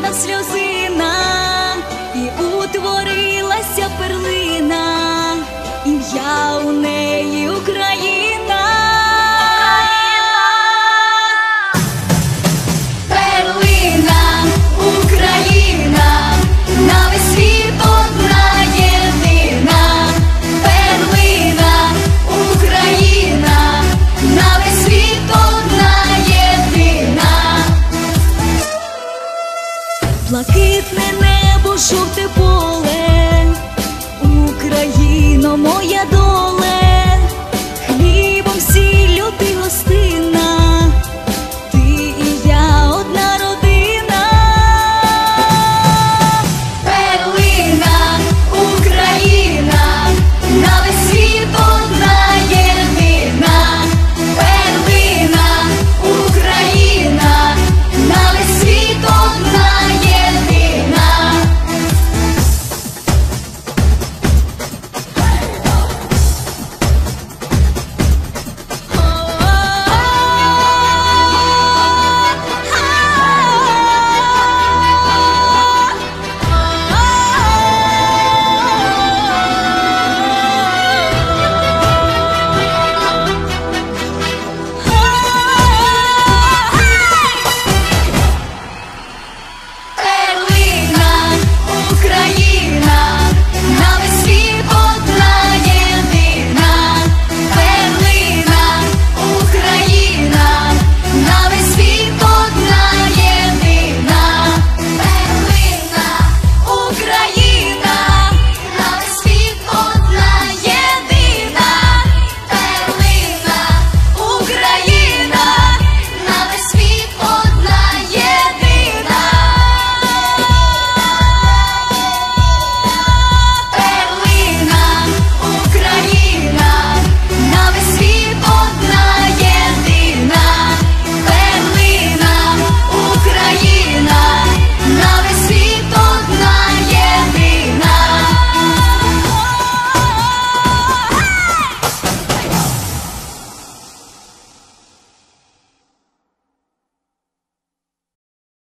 зоряна сльозина, і утворилася перлина, ім'я у неї небо, жовте поле, Україно, моя доля.